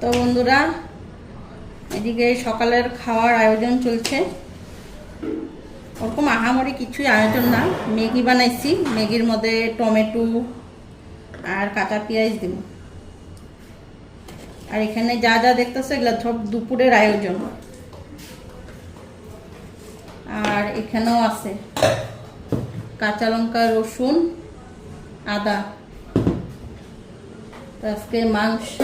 তো বন্ধুরা, এদিকে সকালের খাওয়ার আয়োজন চলছে। ওরকম আহামরি কিছুই আয়োজন না। ম্যাগি বানাইছি, ম্যাগির মধ্যে টমেটো আর কাঁচা পেঁয়াজ দিব। আর এখানে যা যা দেখতেছে, এগুলো সব দুপুরের আয়োজন। আর এখানেও আছে কাঁচা লঙ্কা, রসুন, আদা। আজকে মাংস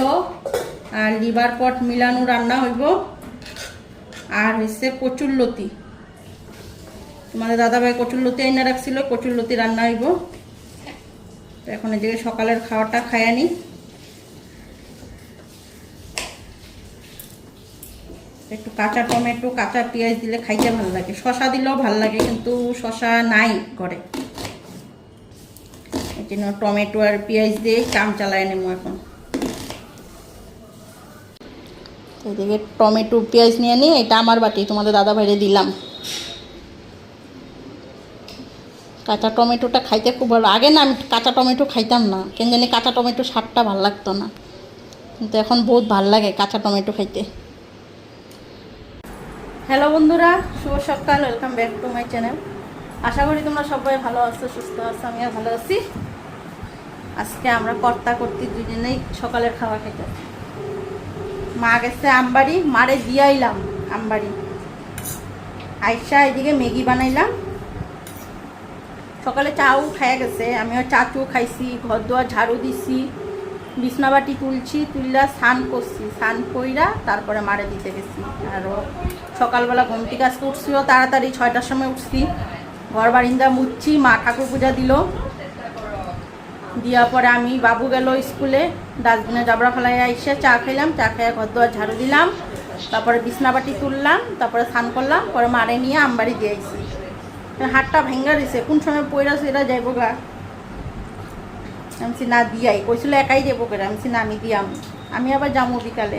আর লিভার পট মিলানো রান্না হইব। আর হচ্ছে কচুরলতি তোমাদের দাদাভাই কচুরলতি আইনা রাখছিল কচুরলতি রান্না হইব। তো এখন এদিকে সকালের খাওয়াটা খায় একটু কাঁচা টমেটো, কাঁচা পেঁয়াজ দিলে খাইতে ভালো লাগে। শশা দিলেও ভালো লাগে, কিন্তু শশা নাই ঘরে। এই জন্য টমেটো আর পেঁয়াজ দিয়ে কাম চালায় নেব এখন। এদিকে টমেটো, পেঁয়াজ নিয়ে নিয়ে এটা আমার বাটি, তোমাদের দাদা ভাইরে দিলাম। কাঁচা টমেটোটা খাইতে খুব ভালো আগে না আমি কাঁচা টমেটো খাইতাম না, কেন জানি কাঁচা টমেটো স্বাদটা ভালো লাগতো না। কিন্তু এখন বহুত ভালো লাগে কাঁচা টমেটো খাইতে। হ্যালো বন্ধুরা, শুভ সকাল welcome back to my channel আশা করি তোমরা সবাই ভালো আছো, সুস্থ আছো, আমিও ভালো আছি। আজকে আমরা কর্তা কর্তি দুজনেই সকালের খাওয়া খেতে মা গেছে আমবাড়ি, মারে দিয়াইলাম আমবাড়ি। আইসা এদিকে ম্যাগি বানাইলাম। সকালে চাও খাইয়া গেছে, আমিও চা চু খাইছি, ঘর দুয়ার ঝাড়ু দিছি বিছনাবাটি তুলছি তুললা স্নান করছি, স্নান কইরা তারপরে মারে দিতে গেছি। আরও সকালবেলা ঘুমটি কাজ উঠছিও, তাড়াতাড়ি ছয়টার সময় উঠছি। ঘর বারিন্দা মুছছি মা ঠাকুর পূজা দিল। দেওয়ার পরে আমি বাবু গেল স্কুলে, ডাস্টবিনে জাবড়া ফেলাই এসে চা খাইলাম, চা খেয়ে ঘর দুয়ার ঝাড়ু দিলাম, তারপরে বিছনাবাটি তুললাম, তারপরে স্নান করলাম, পরে মারে নিয়ে আমবাড়ি দিয়ে আইছি হাতটা ভেঙ্গা দিছে কোন সময় পয়রা সেটা যাইব গা? আমি না, দিয়াই। কইছিল, একাই যাব করে। আমি না, আমি দিয়াম। আমি আবার যাব বিকালে।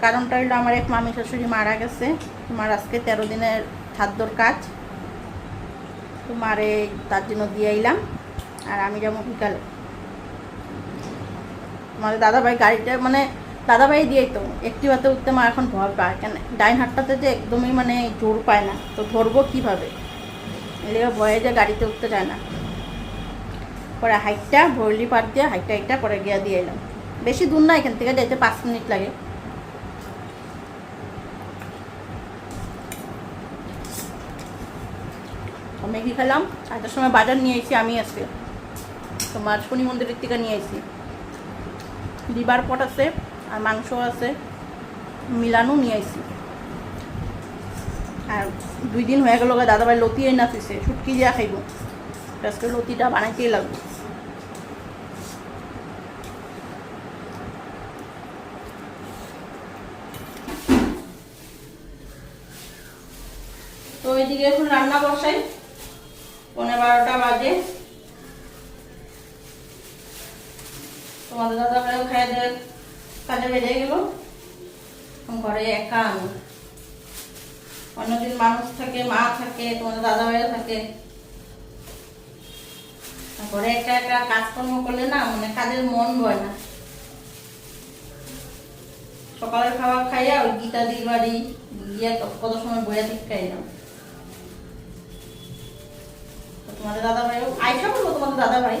কারণটা হইল, আমার এক মামি শাশুড়ি মারা গেছে। তোমার আজকে তেরো দিনের খাদ্যর কাজ। তো মারে তার জন্য দিয়ে আর আমি যাব বিকালে। তোমাদের দাদাভাই গাড়িটা মানে দাদাভাই দিয়েই তো, একটি হাতে উঠতে মা এখন ভয় পায়। কেন, ডাইন হাতটাতে যে একদমই মানে জোর পায় না, তো ধরবো কীভাবে? এদিকে ভয়ে যে গাড়িতে উঠতে চায় না। পরে হাইটটা, ভরলি পার দিয়ে হাইটটা হাইটটা পরে গিয়া দিয়ে এলাম। বেশি দূর না এখান থেকে, যেতে পাঁচ মিনিট লাগে। ম্যাগি খেলাম চারটার সময় বাজার নিয়ে এসেছি, আমি আজকে। তোমার শনি মন্দিরের থেকে নিয়ে এসেছি লিভার পট আছে, আর মাংস আছে মিলানো নিয়ে এসেছি আর দুই দিন হয়ে গেল দাদাভাই লতি এনে আসিছে ছুটকি দিয়া খাইব। আজকে লতিটা বানাইতেই লাগবে। তো ওইদিকে এখন রান্না বসাই পনেরো বারোটা বাজে। তোমাদের দাদা ভাইও খাই দিয়ে কাজে বেরিয়ে গেল। ঘরে একা আমি। অন্যদিন মানুষ থাকে, মা থাকে, তোমাদের দাদা ভাইও থাকে। ঘরে একা একা কাজকর্ম করলে না মানে কাজের মন বয় না। সকালের খাবার খাইয়া ওই গীতা দির বাড়ি গিয়া কত সময় বইয়া ঠিক খাইলাম। তো তোমাদের দাদা ভাইও আইসা বলব তোমাদের দাদা ভাই?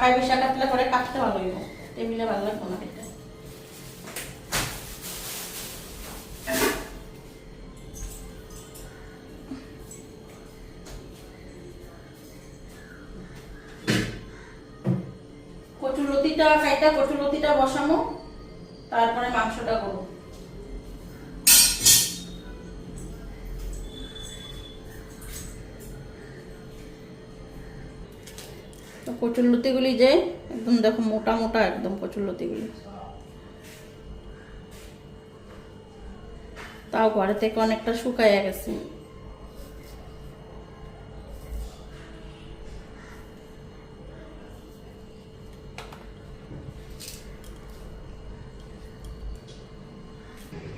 কাটি পাকায় কাটলে পরে কাটতে ভালো হইব। টেবিলে ভালো লাগবো না খেতে কচুরতিটা, কাইটা কচুরতিটা বসামো, তারপরে মাংসটা করব। কচুর লতিগুলি যে একদম দেখো মোটা মোটা একদম কচুর লতিগুলি। তাও ঘরে থেকে অনেকটা শুকাইয়া গেছে।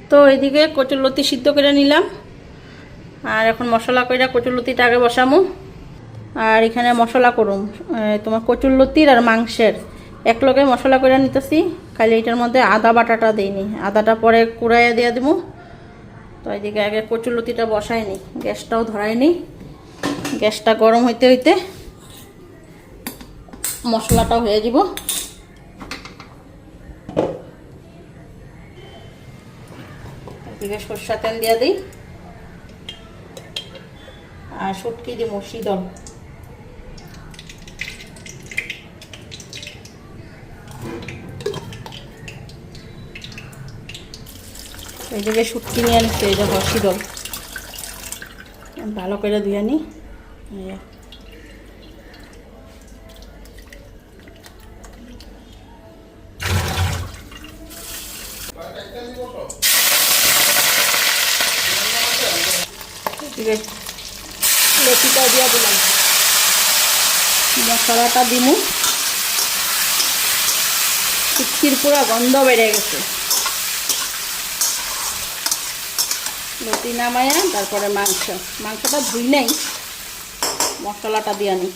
তো এদিকে কচুরলতি সিদ্ধ করে নিলাম। আর এখন মশলা কইরা কচুরলতিটা আগে বসামু। আর এখানে মশলা করুম। তোমার কচুরলতির আর মাংসের। এক লগে মশলা করে নিতেছি। খালি এটার মধ্যে আদা বাটাটা দিইনি। আদাটা পরে কুড়াইয়া দিয়ে দিব তো এদিকে আগে কচুর কচুরলতিটা বসাইনি গ্যাসটাও ধরাইনি গ্যাসটা গরম হইতে হইতে মশলাটাও হয়ে যাব এদিকে সর্ষা তেল দিয়ে দিই। আর শুটকি দিব শীতল এই জায়গায় শুটকি নিয়ে আনছে, এই দেখো শীতল ভালো করে ধুয়ে নি। লতিটা দিয়ে দিলাম। মশলাটা দিমু। শুটকির পুরো গন্ধ বেড়ে গেছে। লতি নামায়া, তারপরে মাংস। মাংসটা ধুই নেই, মশলাটা দিয়ে নি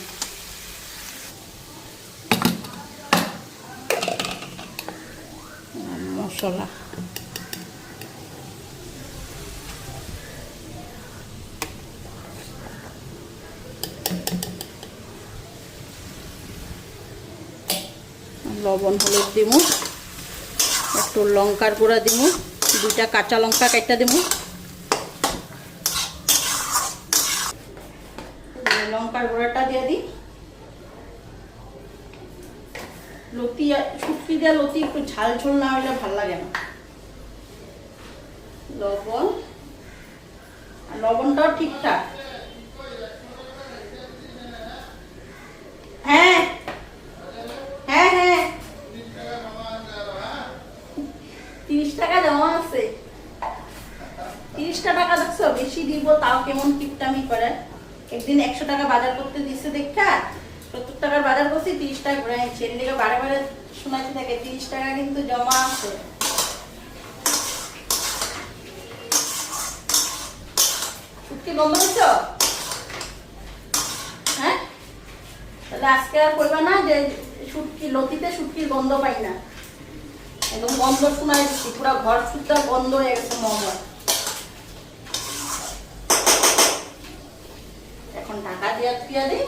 মশলা। লবণ, হলুদ দিমু, একটু লঙ্কার গুঁড়া দিমু, দুইটা কাঁচা লঙ্কা কাইটা দিমু এই লঙ্কার গুঁড়াটা দিয়ে দিই লতি দেওয়া লতি একটু ঝাল ঝোল না হলে ভালো লাগে না। লবণ লবণটাও ঠিকঠাক। হ্যাঁ হ্যাঁ হ্যাঁ। তিরিশ টাকা আছে। টাকা দেখছ? বেশি তাও কেমন একদিন একশো টাকা বাজার করতে দিচ্ছে দেখা, সত্তর টাকার বাজার করছি, তিরিশ টাকা ঘুরে দিকে বারে বারে শোনাতে থাকে, তিরিশ টাকা কিন্তু জমা আছে। হ্যাঁ? আজকে আর করবে না যে শুটকি লতিতে শুটকির গন্ধ পাই না। একদম গন্ধ পুরো ঘর শুদ্ধ গন্ধ হয়ে গেছে এখন ঢাকা দিয়ে দিই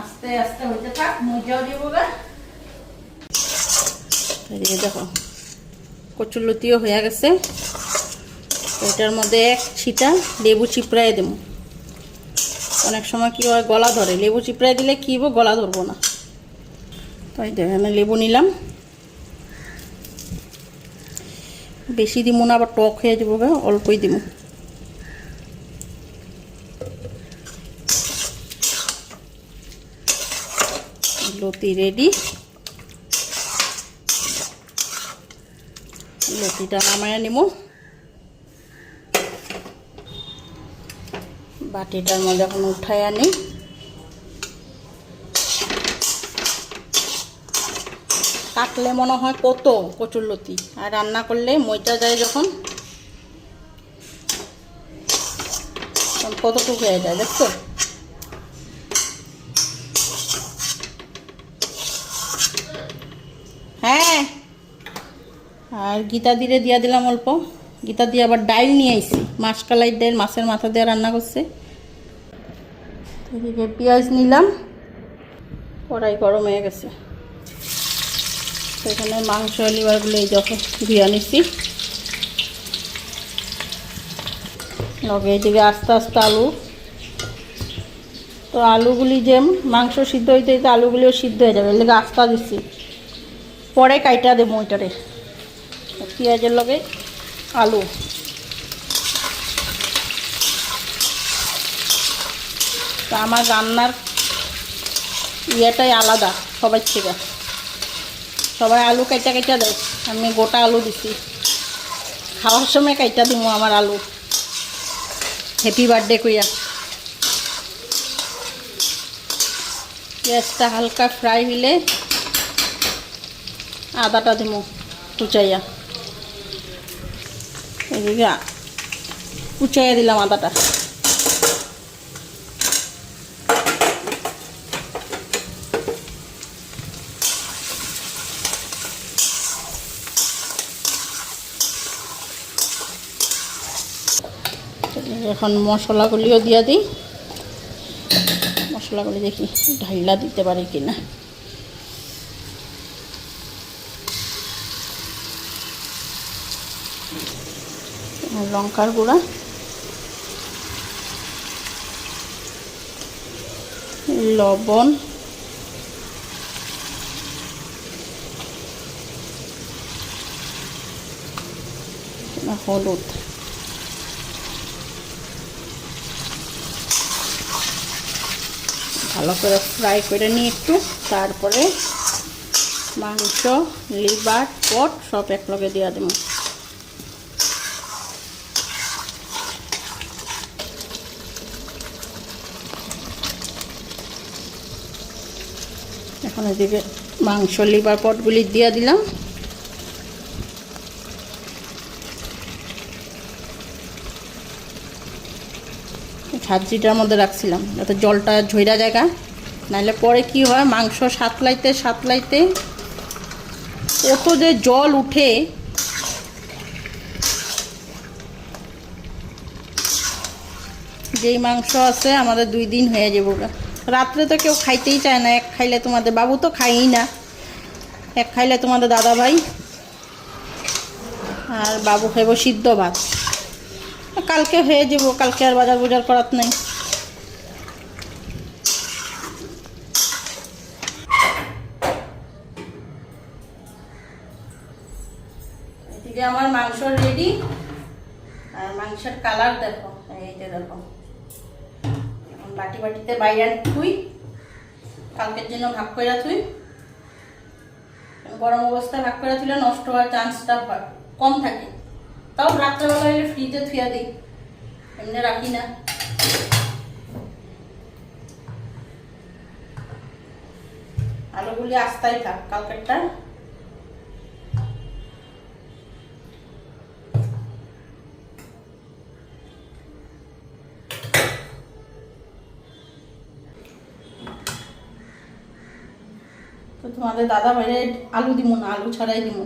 আস্তে আস্তে হইতে থাক মজাও দিব গা এদিকে দেখো কচুরলতিও হয়ে গেছে। এটার মধ্যে এক ছিটা লেবু চিপড়াই দেব। অনেক সময় কি হয়, গলা ধরে। লেবু চিপড়াই দিলে কি গলা ধরবো না। তাই আমি লেবু নিলাম। বেশি দিব না, আবার টক হয়ে যাব গা, অল্পই দিব লতি রেডি। লতিটা নামায় নিব বাটিটার মধ্যে এখন উঠাই আনি। কাটলে মনে হয় কত কচুর লতি, আর রান্না করলে মইটা যায় যখন। কতটুকু হয়ে যায়, দেখছ? হ্যাঁ আর গীতা দিয়ে দিয়া দিলাম অল্প। গীতা দিয়ে আবার ডাইল নিয়ে আইছি। মাসকালাই ডাইল, মাছের মাথা দিয়ে রান্না করছে। এদিকে পেঁয়াজ নিলাম। কড়াই গরম হয়ে গেছে। সেখানে মাংস লিভারগুলো এই যখন ধুয়ে নিছি। লগে এদিকে আস্তে আস্তে আলু। তো আলুগুলি যে মাংস সিদ্ধ হইতে হইতে আলুগুলিও সিদ্ধ হয়ে যাবে। এর আস্তা দিচ্ছি পরে কাইটা দেবো ওইটারে। পেঁয়াজের লগে আলু। তা আমার রান্নার ইয়েটাই আলাদা সবাই থেকে। সবাই আলু কাইটা কাইটা দেয়, আমি গোটা আলু দিছি। খাওয়ার সময় কাইটা দিব আমার আলু। হ্যাপি বার্থডে কইয়া। পেঁয়াজটা হালকা ফ্রাই হইলে আদাটা দিব কুচাইয়া। এদিকে দিলাম আদাটা। এখন মশলাগুলিও দিয়ে দিই। মশলাগুলি দেখি ঢাইলা দিতে পারি কিনা। আর লঙ্কার গুঁড়া। লবণ। হলুদ। ভালো করে ফ্রাই করে নিয়ে একটু। তারপরে মাংস, লিভার, পট সব একলগে দিয়ে দেবো। এখন এদিকে মাংস লিভার পটগুলি দিয়ে দিলাম। সাবজিটার মধ্যে রাখছিলাম, যাতে জলটা ঝইরা জায়গা। নাহলে পরে কি হয়, মাংস সাতলাইতে সাতলাইতে কত যে জল উঠে। যেই মাংস আছে, আমাদের দুই দিন হয়ে যাব। রাত্রে তো কেউ খাইতেই চায় না, এক খাইলে তোমাদের বাবু তো খাইই না। এক খাইলে তোমাদের দাদা ভাই আর বাবু খাইব সিদ্ধ ভাত। কালকে হয়ে যাব, কালকে আর বাজার বুজার করাত নাই। আমার মাংস রেডি আর মাংসের কালার দেখো এইটা দেখো। এখন বাটি বাটিতে বাইরে থুই, কালকের জন্য ভাগ করে থুই। গরম অবস্থায় ভাগ করে থুলে নষ্ট হওয়ার চান্সটা কম থাকে। তাও রাত্রেবেলা ফ্রিজে থুয়া দিই। এমনি রাখি না। আলুগুলি আস্তাই থাক, কালকেরটা। তোমাদের দাদা বাইরে আলু দিব না আলু ছাড়াই দিব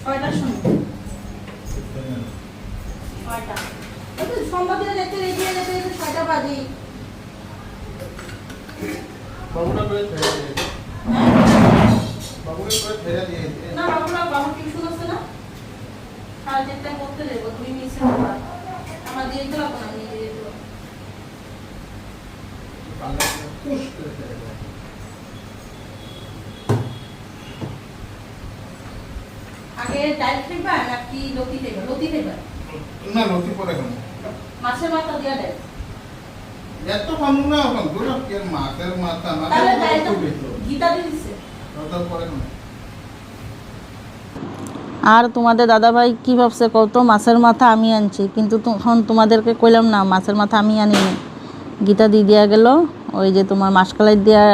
ছয়টার সময় ছয়টা এই তো সন্ধ্যা দিনে যেতে রেডি হয়ে যেতে যেতে ছয়টা বাজে বাবুটা করে ছেড়ে দিয়েছে বাবুকে করে ছেড়ে দিয়েছে না বাবুরা বাবু টিউশন আছে না সাড়ে চারটায় করতে দেবো দুই মিনিটের পর আমার দিয়ে দিতে পারব না নিয়ে দিয়ে দিতে পারব। পাল্লা পুশ করে ছেড়ে দেয় আগে ডাল নাকি লতি লতি না নথি পরে কেন মাছের মাথা দিয়া দেয় এত পামু না কে মাছের মাথা তাহলে ডালটা একটু বেশি গীতা দিয়ে ওটা পরে কেন আর তোমাদের দাদাভাই কি ভাবছে কত? মাছের মাথা আমি আনছি কিন্তু তখন তোমাদেরকে কইলাম না মাছের মাথা আমি আনিনি। গীতা দিয়ে দেওয়া গেল ওই যে তোমার মাসকালাই দিয়া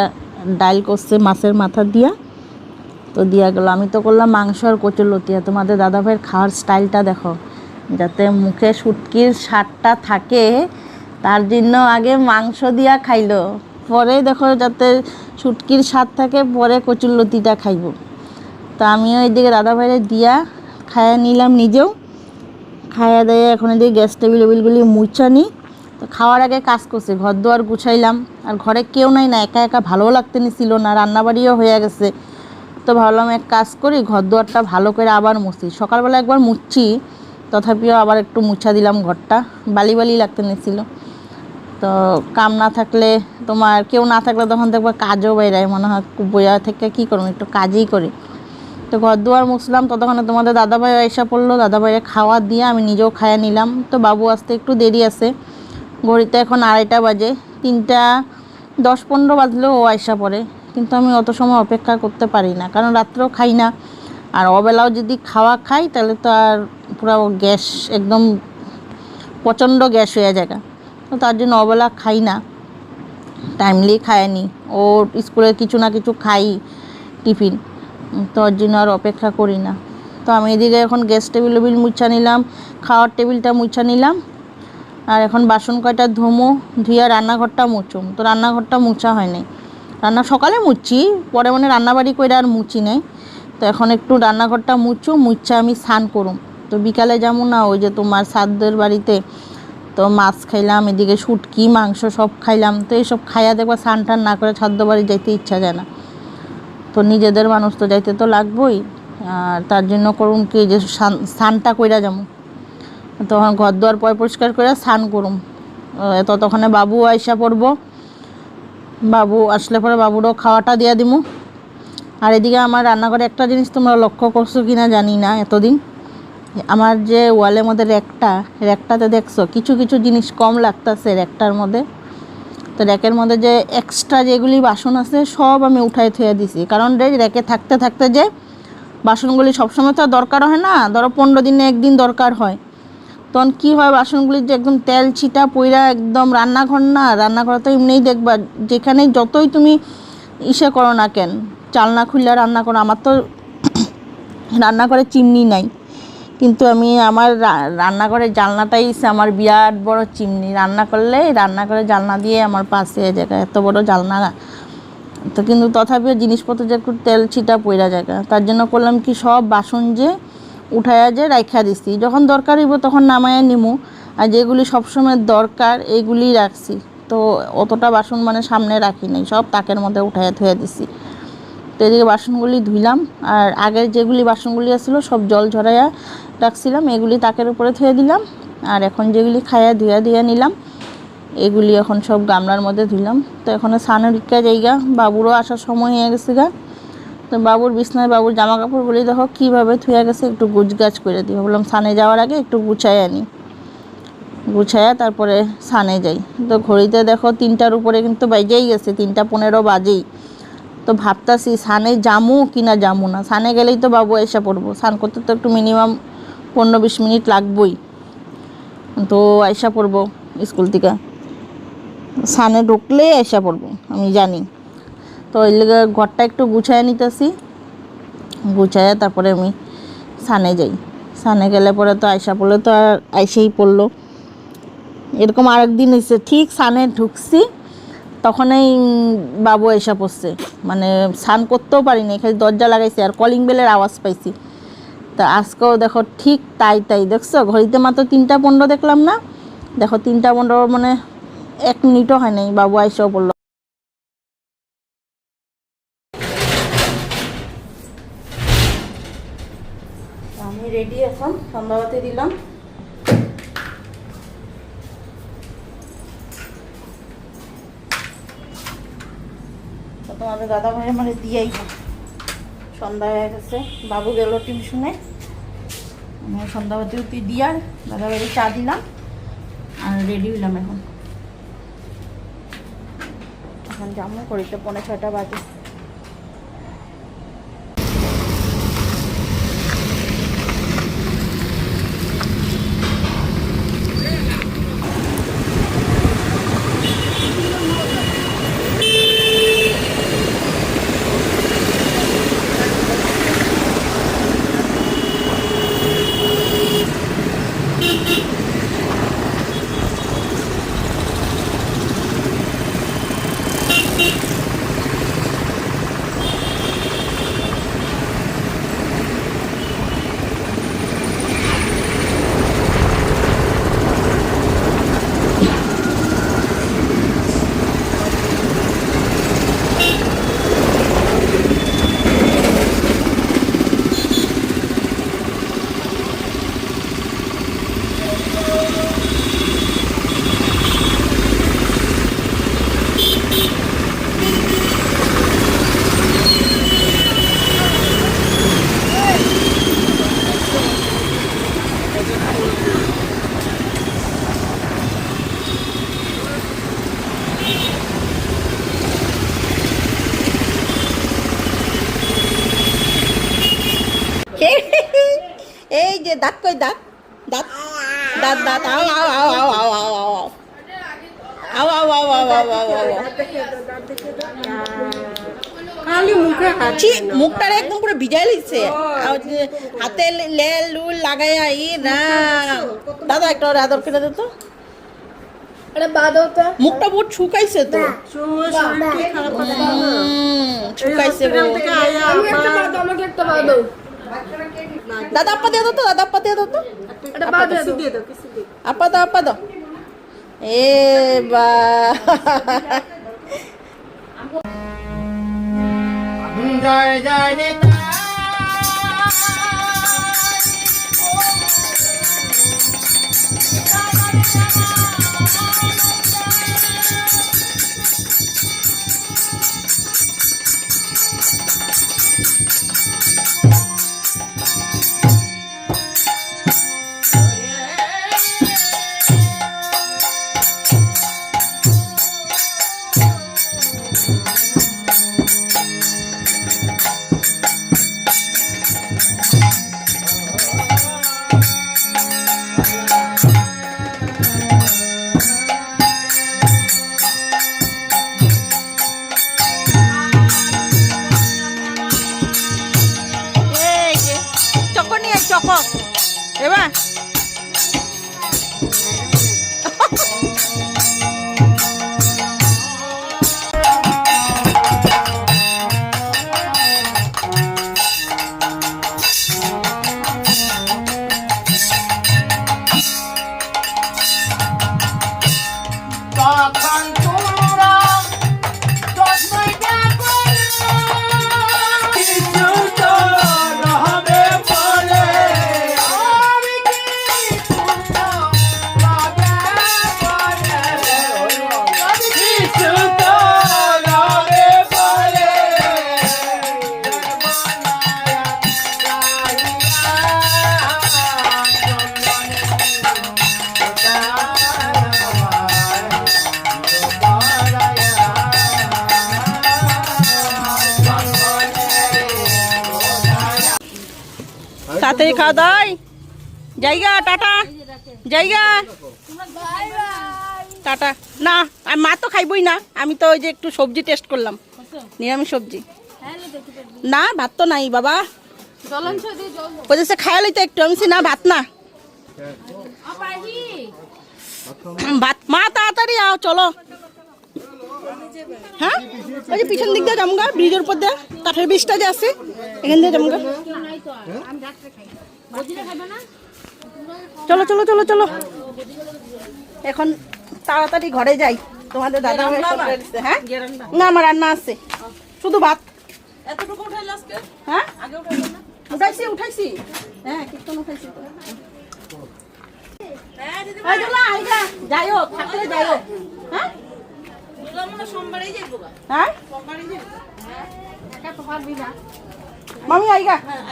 ডাইল করছে মাছের মাথা দিয়া। তো দিয়া গেলো। আমি তো করলাম মাংস আর কচুর লতিয়া তোমাদের দাদাভাইয়ের খাওয়ার স্টাইলটা দেখো। যাতে মুখে শুটকির স্বাদটা থাকে, তার জন্য আগে মাংস দিয়া খাইলো। পরে দেখো যাতে শুটকির স্বাদ থাকে, পরে কচুর লতিটা খাইব। তা আমিও এদিকে দাদা ভাইরে দিয়া খায়া নিলাম নিজেও। খায়া দেয় এখন এদিকে গ্যাস টেবিল টেবিলগুলি মুছা নিই তো খাওয়ার আগে কাজ করছে, ঘর দুয়ার গুছাইলাম। আর ঘরে কেউ নাই না, একা একা ভালো লাগতে নিছিল না, রান্নাবাড়িও হয়ে গেছে। তো ভাবলাম এক কাজ করি ঘর দুয়ারটা ভালো করে আবার মুছি। সকালবেলা একবার মুছছি তথাপিও আবার একটু মুছা দিলাম ঘরটা। বালি বালি লাগতে নিছিল তো কাম না থাকলে তোমার, কেউ না থাকলে তখন দেখবা কাজও বেরায় মনে হয় বোঝা থেকে কী করব, একটু কাজই করি। তো ঘর দুয়ার মুছলাম, ততক্ষণে তোমাদের দাদাভাই এসে পড়ল। দাদাভাইয়ে খাওয়া দিয়ে আমি নিজেও খাইয়ে নিলাম। তো বাবু আসতে একটু দেরি আছে। ঘড়িতে এখন আড়াইটা বাজে। তিনটা দশ পনেরো বাজলেও ও আয়সা পড়ে। কিন্তু আমি অত সময় অপেক্ষা করতে পারি না। কারণ রাত্রেও খাই না। আর অবেলাও যদি খাওয়া খাই, তাহলে তো আর পুরো গ্যাস একদম প্রচণ্ড গ্যাস হয়ে যায় তো তার জন্য অবেলা খাই না। টাইমলি খায়নি ও স্কুলে কিছু না কিছু খাই টিফিন। তো ওর জন্য আর অপেক্ষা করি না। তো আমি এদিকে এখন গ্যাস টেবিল টেবিল মুছা নিলাম, খাওয়ার টেবিলটা মুছা নিলাম। আর এখন বাসন কয়টা ধুমো, ধুয়ে রান্নাঘরটা মুছুম। তো রান্নাঘরটা মুছা হয় নাই রান্না সকালে মুছছি পরে মানে রান্নাবাড়ি করে আর মুচি নেই। তো এখন একটু রান্নাঘরটা মুছু মুচ্ছা আমি স্নান করুম। তো বিকালে যেমন না, ওই যে তোমার সাদদের বাড়িতে তো মাছ খাইলাম, এদিকে শুটকি, মাংস সব খাইলাম। তো এইসব খাইয়া দেখবা স্নান টান না করে ছাদ্য বাড়ি যাইতে ইচ্ছা যায় না। তো নিজেদের মানুষ তো যাইতে তো লাগবেই, আর তার জন্য করুন কি যে স্নান- স্নানটা কইরা যাব তখন ঘর দুয়ার পয় পরিষ্কার করে স্নান করুম। ততক্ষণে বাবু আইসা পড়ব। বাবু, আসলে পরে বাবুরও খাওয়াটা দিয়ে দিমু। আর এদিকে আমার রান্নাঘরে একটা জিনিস তোমরা লক্ষ্য করছ কিনা জানি না এতদিন। আমার যে ওয়ালের মধ্যে র্যাকটা, র্যাকটাতে দেখছ, কিছু কিছু জিনিস কম লাগতেছে র্যাকটার মধ্যে। তো র্যাকের মধ্যে যে এক্সট্রা যেগুলি বাসন আছে, সব আমি উঠাই থুয়ে দিছি। কারণ রে, র্যাকে থাকতে থাকতে যে বাসনগুলি সবসময় তো দরকার হয় না। ধরো পনেরো দিনে একদিন দরকার হয়। তখন কি হয় বাসনগুলির যে একদম তেল ছিটা পইরা একদম রান্নাঘর না, রান্নাঘরে তো এমনিই দেখবা, যেখানে যতই তুমি ইসে করো না কেন, চালনা খুললে রান্না করো, আমার তো রান্নাঘরে চিমনি নাই। কিন্তু আমি আমার রান্নাঘরের জানলাটাই আমার বিরাট বড় চিমনি। রান্না করলে রান্নাঘরের জানলা দিয়ে আমার পাশে জায়গা এত বড় জানলা। তো কিন্তু তথাপিও জিনিসপত্র যে একটু তেল ছিটা পইরা জায়গা, তার জন্য করলাম কি সব বাসন যে উঠাইয়া যে রাইখা দিছি। যখন দরকার হইব তখন নামাইয়া নিমু। আর যেগুলি সবসময় দরকার এইগুলি রাখছি। তো অতটা বাসন মানে সামনে রাখি নাই। সব তাকের মধ্যে উঠাইয়া থুয়ে দিছি। তো এদিকে বাসনগুলি ধুইলাম। আর আগের যেগুলি বাসনগুলি আসছিল সব জল ঝরাইয়া রাখছিলাম। এগুলি তাকের উপরে থুয়ে দিলাম। আর এখন যেগুলি খাইয়া ধুয়া ধুয়া নিলাম, এগুলি এখন সব গামলার মধ্যে ধুইলাম। তো এখন সানের জায়গা। বাবুরও আসার সময় হয়ে গেছে গা। বাবুর বিছনায় বাবুর জামা কাপড়গুলি দেখো কীভাবে থুয়া গেছে, একটু গুছগাছ করে দিই। বললাম সানে যাওয়ার আগে একটু গুছাই আনি। গুছাইয়া তারপরে সানে যাই। তো ঘড়িতে দেখো তিনটার উপরে কিন্তু বাজেই গেছে, তিনটা পনেরো বাজেই। তো ভাবতাছি সানে জামু কি না জামু না। সানে গেলেই তো বাবু এসে পড়ব। স্নান করতে তো একটু মিনিমাম পনেরো বিশ মিনিট লাগবই। তো আইসা পড়ব স্কুল থেকে। সানে ঢুকলেই আইসা পড়ব, আমি জানি। তো ওই লেগে ঘরটা একটু গুছায় নিতেছি। গুছাইয়া তারপরে আমি সানে যাই। সানে গেলে পরে তো আইসা পড়লে তো আর আইসেই পড়ল। এরকম আরেকদিন হয়েছে ঠিক সানে ঢুকছি, তখনই বাবু এসে পড়ছে। মানে স্নান করতেও পারিনি, খালি দরজা লাগাইছি আর কলিং বেলের আওয়াজ পাইছি। তা আজকেও দেখো ঠিক তাই তাই, দেখছ? ঘড়িতে মাত্র তিনটা পনেরো দেখলাম না? দেখো তিনটা পনেরো মানে এক মিনিটও হয় নাই, বাবু আইসেও পড়ল। সন্ধ্যাবাতি দিলাম। তোমাদের দাদা ভাই আমার দিয়েই সন্ধ্যা হয়ে গেছে। বাবু গেল টিউশনে। সন্ধ্যাবাতি উতি দিয়া দাদা ভাই চা দিলাম আর রেডি হইলাম এখন। এখন যাব করিতে পনেরো ছয়টা বাজে। ছি মুখটারে একদম পুরো ভিজাই লিছে হাতে লেল লুল লাগাইয়া ই রাম দাদা একটা ওর আদর করে দে তো। মুখটা বহুত শুকাইছে তো। শুকাইছে দাদা আপা দিয়ে দাও তো দাদা আপা দিয়ে দাও তো। একটা বাদ দিয়ে দাও। আপা দাও আপা দাও এ বা। জয় জয় নেতা এই দাওয়াই জায়গা, টাটা। জায়গা। টাটা। না, আর মা তো খাইবই না। আমি তো ওই যে একটু সবজি টেস্ট করলাম। নিরামিষ সবজি। না, ভাত তো নাই বাবা। বলছে খায়ালি তো একটু। আমি না, ভাত না। ভাত, মা, তাড়াতাড়ি আও, চলো। হ্যাঁ? ওই যে পিছন দিক দিয়ে জামগা ব্রিজের উপর দিয়ে। কাঠের ব্রিজটা যে আছে, এখান দিয়ে জামগা চলো চলো চলো চলো। এখন তাড়াতাড়ি ঘরে যাই। তোমাদের দাদা হ্যাঁ? না আমার রান্না আছে। শুধু ভাত। এতটুকু উঠাইলে আজকে? হ্যাঁ? আগে উঠাইলে না? উঠাইছি উঠাইছি। হ্যাঁ কীর্তন উঠাইছি তো। হ্যাঁ থাকলে হ্যাঁ? হ্যাঁ মামি আইগা। হ্যাঁ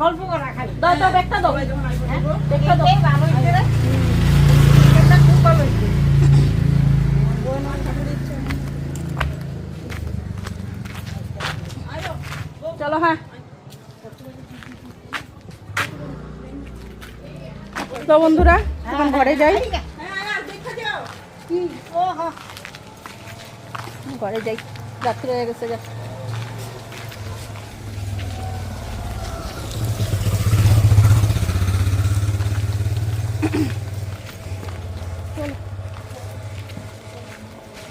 গল্প করা খালি। দাও দাও ব্যাগটা দাও। হ্যাঁ, দাও। চলো হ্যাঁ। তো বন্ধুরা এখন ঘরে যাই। ঘরে যাই। রাত্রি হয়ে গেছে